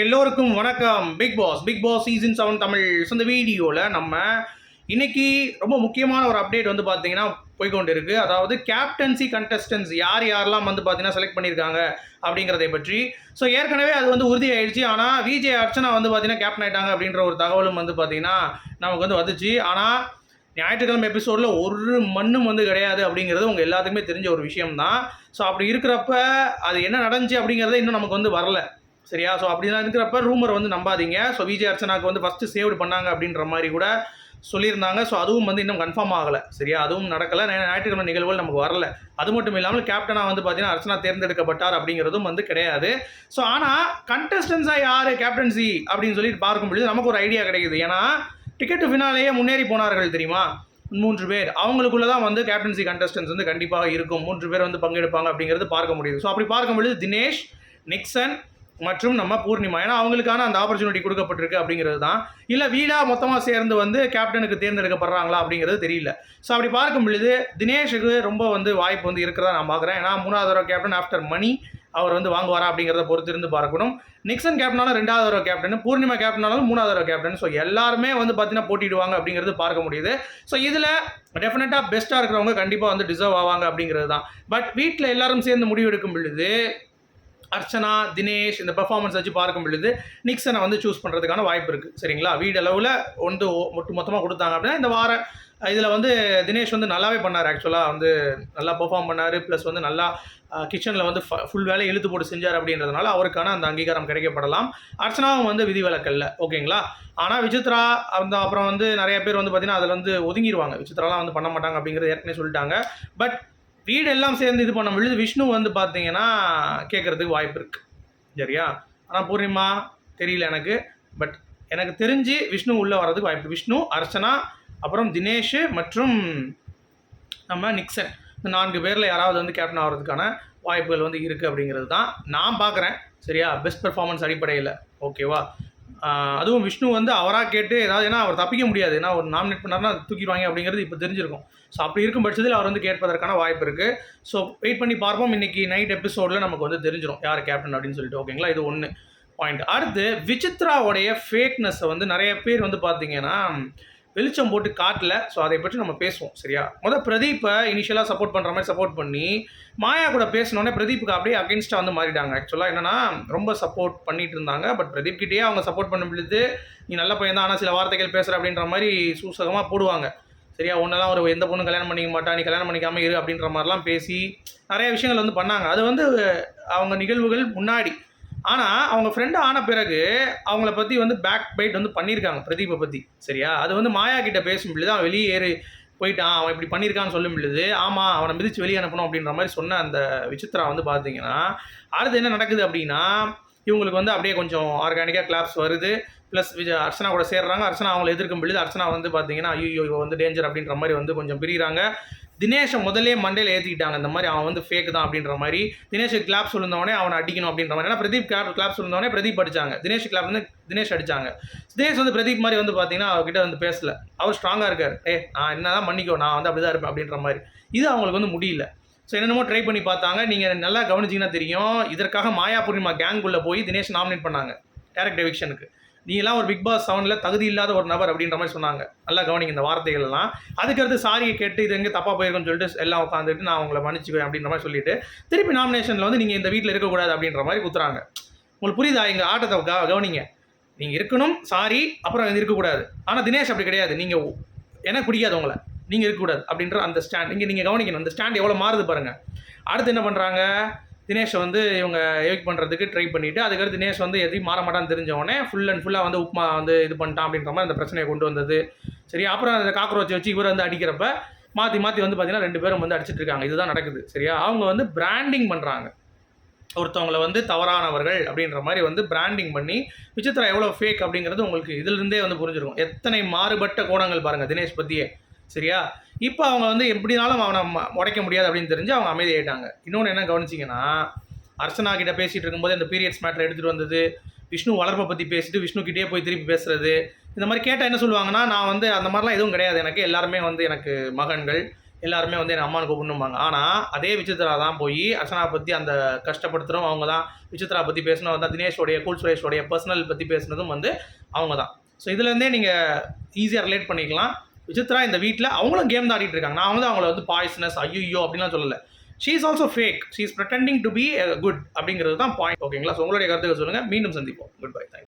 எல்லோருக்கும் வணக்கம். Bigg Boss Bigg Boss season seven Tamil. So, இந்த வீடியோவில் நம்ம இன்னைக்கு ரொம்ப முக்கியமான ஒரு அப்டேட் வந்து பார்த்தீங்கன்னா போய்கொண்டு இருக்கு அதாவது கேப்டன்சி கண்டஸ்டன்ஸ் யார் யாரெல்லாம் வந்து பார்த்தீங்கன்னா செலக்ட் பண்ணியிருக்காங்க அப்படிங்கிறதை பற்றி. ஸோ ஏற்கனவே அது வந்து உறுதியாயிடுச்சு. ஆனால் விஜய் அர்ச்சனா வந்து பார்த்தீங்கன்னா கேப்டன் ஆயிட்டாங்க அப்படின்ற ஒரு தகவலும் வந்து பார்த்தீங்கன்னா நமக்கு வந்து வந்துச்சு. ஆனால் ஞாயிற்றுக்கிழமை எபிசோடில் ஒரு மண்ணும் வந்து கிடையாது அப்படிங்கிறது உங்கள் எல்லாத்துக்குமே தெரிஞ்ச ஒரு விஷயம் தான் ஸோ அப்படி இருக்கிறப்ப அது என்ன நடந்துச்சு அப்படிங்கிறத இன்னும் நமக்கு வந்து வரல. சரியா? ஸோ அப்படிலாம் இருக்கிறப்ப ரூமர் வந்து நம்பாதீங்க. ஸோ விஜய் அர்ச்சனாக்கு வந்து ஃபஸ்ட்டு சேவ்டு பண்ணாங்க அப்படின்ற மாதிரி கூட சொல்லியிருந்தாங்க. ஸோ அதுவும் வந்து இன்னும் கன்ஃபார்ம் ஆகலை. சரியா? அதுவும் நடக்கலை. ஞாயிற்றுக்கிழமை நிகழ்வுகள் நமக்கு வரல. அது மட்டும் இல்லாமல் கேப்டனாக வந்து பார்த்தீங்கன்னா அர்ச்சனா தேர்ந்தெடுக்கப்பட்டார் அப்படிங்கிறதும் வந்து கிடையாது. ஸோ ஆனால் கண்டஸ்டன்ஸாக யார்? கேப்டன்சி அப்படின்னு சொல்லிட்டு பார்க்கும் பொழுது நமக்கு ஒரு ஐடியா கிடைக்குது. ஏன்னா டிக்கெட் ஃபினாலேயே முன்னேறி போனார்கள் தெரியுமா? மூன்று பேர். அவங்களுக்குள்ள தான் வந்து கேப்டன்சி கண்டஸ்டன்ஸ் வந்து கண்டிப்பாக இருக்கும். மூன்று பேர் வந்து பங்கெடுப்பாங்க அப்படிங்கிறது பார்க்க முடியுது. ஸோ அப்படி பார்க்கும் பொழுது தினேஷ் நிக்சன் மற்றும் நம்ம பூர்ணிமா. ஏன்னா அவங்களுக்கான அந்த ஆப்பர்ச்சுனிட்டி கொடுக்கப்பட்டிருக்கு அப்படிங்கிறது தான். இல்லை வீடாக மொத்தமாக சேர்ந்து வந்து கேப்டனுக்கு தேர்ந்தெடுக்கப்படுறாங்களா அப்படிங்கிறது தெரியல. ஸோ அப்படி பார்க்கும் பொழுது தினேஷுக்கு ரொம்ப வந்து வாய்ப்பு வந்து இருக்கிறதா நான் பார்க்குறேன். ஏன்னா மூணாவது தடவை கேப்டன் ஆஃப்டர் மணி அவர் வந்து வாங்குவாரா அப்படிங்கிறத பொறுத்து இருந்து பார்க்கணும் நிக்சன் கேப்டனாலும் ரெண்டாவது தடவை கேப்டன் பூர்ணிமா கேப்டனாலும் மூணாவது தடவை கேப்டன் ஸோ எல்லாருமே வந்து பார்த்தீங்கன்னா போட்டிடுவாங்க அப்படிங்கிறது பார்க்க முடியுது. ஸோ இதில் டெஃபினட்டாக பெஸ்ட்டாக இருக்கிறவங்க கண்டிப்பாக வந்து டிசர்வ் ஆவாங்க அப்படிங்கிறது தான். பட் வீட்டில் எல்லாரும் சேர்ந்து முடிவெடுக்கும் பொழுது அர்ச்சனா தினேஷ் இந்த பெர்ஃபார்மன்ஸ் வச்சு பார்க்கும் பொழுது நிக்சனை வந்து சூஸ் பண்ணுறதுக்கான வாய்ப்பு இருக்குது சரிங்களா? வீடு அளவில் வந்து ஒட்டு மொத்தமாக கொடுத்தாங்க அப்படின்னா இந்த வார இதில் வந்து தினேஷ் வந்து நல்லாவே பண்ணார் ஆக்சுவலாக வந்து நல்லா பெர்ஃபார்ம் பண்ணார். ப்ளஸ் வந்து நல்லா கிச்சனில் வந்து ஃபுல் வேலையை இழுத்து போட்டு செஞ்சார் அப்படின்றதுனால அவருக்கான அந்த அங்கீகாரம் கிடைக்கப்படலாம். அர்ச்சனாவும் வந்து விதிவிலக்கல்ல. ஓகேங்களா? ஆனால் விசித்ரா அந்த அப்புறம் வந்து நிறைய பேர் வந்து பார்த்தீங்கன்னா அதில் வந்து ஒதுங்கிடுவாங்க விசித்ராலாம் வந்து பண்ண மாட்டாங்க அப்படிங்கிறது ஏற்கனவே சொல்லிட்டாங்க. பட் வீடு எல்லாம் சேர்ந்து இது பண்ண பொழுது விஷ்ணு வந்து பார்த்தீங்கன்னா கேட்குறதுக்கு வாய்ப்பு இருக்குது சரியா? ஆனால் பூர்ணிமா தெரியல எனக்கு. பட் எனக்கு தெரிஞ்சு விஷ்ணு உள்ளே வர்றதுக்கு வாய்ப்பு விஷ்ணு அர்ச்சனா அப்புறம் தினேஷ் மற்றும் நம்ம நிக்சன். இந்த நான்கு பேரில் யாராவது வந்து கேப்டன் ஆகிறதுக்கான வாய்ப்புகள் வந்து இருக்குது அப்படிங்கிறது தான் நான் பார்க்குறேன். சரியா? பெஸ்ட் பெர்ஃபார்மன்ஸ் அடிப்படையில். ஓகேவா அதுவும் விஷ்ணு வந்து அவராக கேட்டு ஏதாவது ஏன்னா அவர் தப்பிக்க முடியாது. ஏன்னா ஒரு நாமினேட் பண்ணார்னா தூக்கிடுவாங்க அப்படிங்கிறது இப்போ தெரிஞ்சிருக்கும். ஸோ அப்படி இருக்கும் பட்சத்தில் அவர் வந்து கேட்பதற்கான வாய்ப்பு இருக்குது ஸோ வெயிட் பண்ணி பார்ப்போம். இன்னைக்கு நைட் எபிசோடில் நமக்கு வந்து தெரிஞ்சிடும் யார் கேப்டன் அப்படின்னு சொல்லிட்டு. ஓகேங்களா இது ஒன்று பாயிண்ட் அடுத்து விசித்ராவுடைய ஃபேக்னஸை வந்து நிறைய பேர் வந்து பார்த்தீங்கன்னா வெளிச்சம் போட்டு காட்டல. ஸோ அதை பற்றி நம்ம பேசுவோம் சரியா? முதல் பிரதீப்பை இனிஷியலாக சப்போர்ட் பண்ணுற மாதிரி சப்போர்ட் பண்ணி மாயா கூட பேசினோடனே பிரதீப்புக்கு அப்படியே அகேன்ஸ்டாக வந்து மாறிட்டாங்க. ஆக்சுவலாக என்னன்னா ரொம்ப சப்போர்ட் பண்ணிட்டு இருந்தாங்க. பட் பிரதீப் கிட்டேயே அவங்க சப்போர்ட் பண்ண முடியுது நீ நல்ல பையன் தான் ஆனால் சில வார்த்தைகள் பேசுகிற அப்படின்ற மாதிரி சூசகமாக போடுவாங்க. சரியா? ஒன்றெல்லாம் ஒரு எந்த பொண்ணு கல்யாணம் பண்ணிக்க மாட்டா நீ கல்யாணம் பண்ணிக்காமல் இரு அப்படின்ற மாதிரிலாம் பேசி நிறைய விஷயங்கள் வந்து பண்ணாங்க. அது வந்து அவங்க நிகழ்வுகள் முன்னாடி ஆனால் அவங்க ஃப்ரெண்டு ஆன பிறகு அவங்கள பற்றி வந்து பேக் பைட் வந்து பண்ணியிருக்காங்க பிரதீப்பை பற்றி சரியா? அது வந்து மாயா கிட்ட பேசும் பொழுது அவன் வெளியே ஏறி போயிட்டான் அவன் இப்படி பண்ணியிருக்கான்னு சொல்லும் பொழுது ஆமாம் அவனை மிதித்து வெளியே அனுப்பணும் அப்படின்ற மாதிரி சொன்ன அந்த விசித்ரா வந்து பார்த்தீங்கன்னா அடுத்து என்ன நடக்குது அப்படின்னா இவங்களுக்கு வந்து அப்படியே கொஞ்சம் ஆர்கானிக்காக கிளாப்ஸ் வருது. ப்ளஸ் விஜய் அர்ச்சனா கூட சேர்றாங்க. அர்ச்சனா அவங்களை எதிர்க்கும் பொழுது அர்ச்சனா வந்து பார்த்தீங்கன்னா ஐயோ இவ வந்து டேஞ்சர் அப்படின்ற மாதிரி வந்து கொஞ்சம் பிரிகிறாங்க தினேஷை முதல்லே மண்டையில் ஏற்றிக்கிட்டாங்க இந்த மாதிரி அவன் வந்து ஃபேக் தான் அப்படின்ற மாதிரி தினேஷ் கிளாப் சொல்லிருந்தவனே அவனை அடிக்கணும் அப்படின்ற மாதிரி. ஏன்னா பிரதீப் கிளாப் கிளாப் சொல்லிருந்தவனே பிரதீப் அடிச்சாங்க. தினேஷ் கிளாப் வந்து தினேஷ் அடிச்சாங்க. தினேஷ் வந்து பிரதீப் மாதிரி வந்து பார்த்தீங்கன்னா அவர்கிட்ட வந்து பேசல. அவர் ஸ்ட்ராங்காக இருக்கார். ஏ நான் என்ன தான் பண்ணிக்கோ நான் வந்து அப்படி தான் இருப்பேன் அப்படின்ற மாதிரி. இது அவங்களுக்கு வந்து முடியல. ஸோ என்னென்னமோ ட்ரை பண்ணி பார்த்தாங்க. நீங்கள் நல்லா கவனிச்சிங்கன்னா தெரியும். இதற்காக மாயா பூர்ணிமா கேங்குள்ளே போய் தினேஷ் நாமினேட் பண்ணாங்க. டேரக்ட் எவிக்ஷனுக்கு நீங்களாம் ஒரு பிக் பாஸ் செவனில் தகுதி இல்லாத ஒரு நபர் அப்படின்ற மாதிரி சொன்னாங்க. நல்லா கவனிங்க இந்த வார்த்தைகள்லாம் அதுக்கடுத்து சாரியை கேட்டு இது எங்கே தப்பாக போயிருக்குன்னு சொல்லிட்டு எல்லாம் உட்காந்துட்டு நான் உங்களை மன்னிச்சுக்குவேன் அப்படின்ற மாதிரி சொல்லிட்டு திருப்பி நாமினேஷனில் வந்து நீங்கள் இந்த வீட்டில் இருக்கக்கூடாது அப்படின்ற மாதிரி குத்துறாங்க உங்களுக்கு புரியுதா? எங்கள் ஆட்டத்தை க கவனிங்க. நீங்கள் இருக்கணும் சாரி அப்புறம் இது இருக்கக்கூடாது. ஆனால் தினேஷ் அப்படி கிடையாது. நீங்கள் எனக்கு பிடிக்காது உங்களை. நீங்கள் இருக்கக்கூடாது அப்படின்ற அந்த ஸ்டாண்ட் இங்கே நீங்கள் கவனிக்கணும். அந்த ஸ்டாண்ட் எவ்வளோ மாறுது பாருங்கள் அடுத்து என்ன பண்ணுறாங்க தினேஷை வந்து இவங்க எவிக் பண்ணுறதுக்கு ட்ரை பண்ணிவிட்டு அதுக்கடுத்து தினேஷ் வந்து எதையும் மாற மாட்டான்னு தெரிஞ்ச உடனே ஃபுல் அண்ட் ஃபுல்லாக வந்து உப்மா வந்து இது பண்ணிட்டான் அப்படின்ற மாதிரி அந்த பிரச்சனையை கொண்டு வந்தது. சரி அப்புறம் அந்த காக்ரோச்சை வச்சு இவர் வந்து அடிக்கிறப்ப மாற்றி மாற்றி வந்து பார்த்தீங்கன்னா ரெண்டு பேரும் வந்து அடிச்சிட்டு இருக்காங்க. இதுதான் நடக்குது சரியா? அவங்க வந்து பிராண்டிங் பண்ணுறாங்க ஒருத்தவங்களை வந்து தவறானவர்கள் அப்படின்ற மாதிரி வந்து பிராண்டிங் பண்ணி விசித்ரா எவ்வளோ ஃபேக் அப்படிங்கிறது உங்களுக்கு இதிலிருந்தே வந்து புரிஞ்சிருக்கும். எத்தனை மாறுபட்ட கோணங்கள் பாருங்கள் தினேஷ் பற்றியே சரியா? இப்போ அவங்க வந்து எப்படினாலும் அவனை ம- உடைக்க முடியாது அப்படின்னு தெரிஞ்சு அவங்க அமைதியாயிட்டாங்க. இன்னொன்று என்ன கவனிச்சிங்கன்னா அர்ச்சனா கிட்ட பேசிகிட்டு இருக்கும்போது இந்த பீரியட்ஸ் மேட்டர் எடுத்துகிட்டு வந்தது விஷ்ணு வளர்ப்பை பற்றி பேசிட்டு விஷ்ணுக்கிட்டே போய் திருப்பி பேசுறது இந்த மாதிரி கேட்டால் என்ன சொல்லுவாங்கன்னா நான் வந்து அந்த மாதிரிலாம் எதுவும் கிடையாது. எனக்கு எல்லாருமே வந்து எனக்கு மகன்கள் எல்லாருமே வந்து என் அம்மானு கூப்பிடணும்பாங்க. ஆனால் அதே விசித்ரா தான் போய் அர்ச்சனா பற்றி அந்த கஷ்டப்படுத்துகிறோம் அவங்க தான். விசித்ரா பற்றி பேசணும் வந்து தினேஷோடைய கூல் சுரேஷோடைய பர்சனல் பற்றி பேசுனதும் வந்து அவங்க தான். ஸோ இதுலேருந்தே நீங்கள் ஈஸியாக ரிலேட் பண்ணிக்கலாம். விசித்ரா இந்த வீட்டில் அவங்களும் கேம் தான் ஆடிட்டு இருக்காங்க. நான் வந்து அவங்கள வந்து பாய்ஸ்னஸ் ஐயோ அப்படின்லாம் சொல்லலை. She is also fake she is pretending to be good அப்படிங்கிறது தான் பாயிண்ட் ஓகேங்களா ஸோ உங்களுடைய கருத்துக்கள் சொல்லுங்கள் மீண்டும் சந்திப்போம். Good bye thank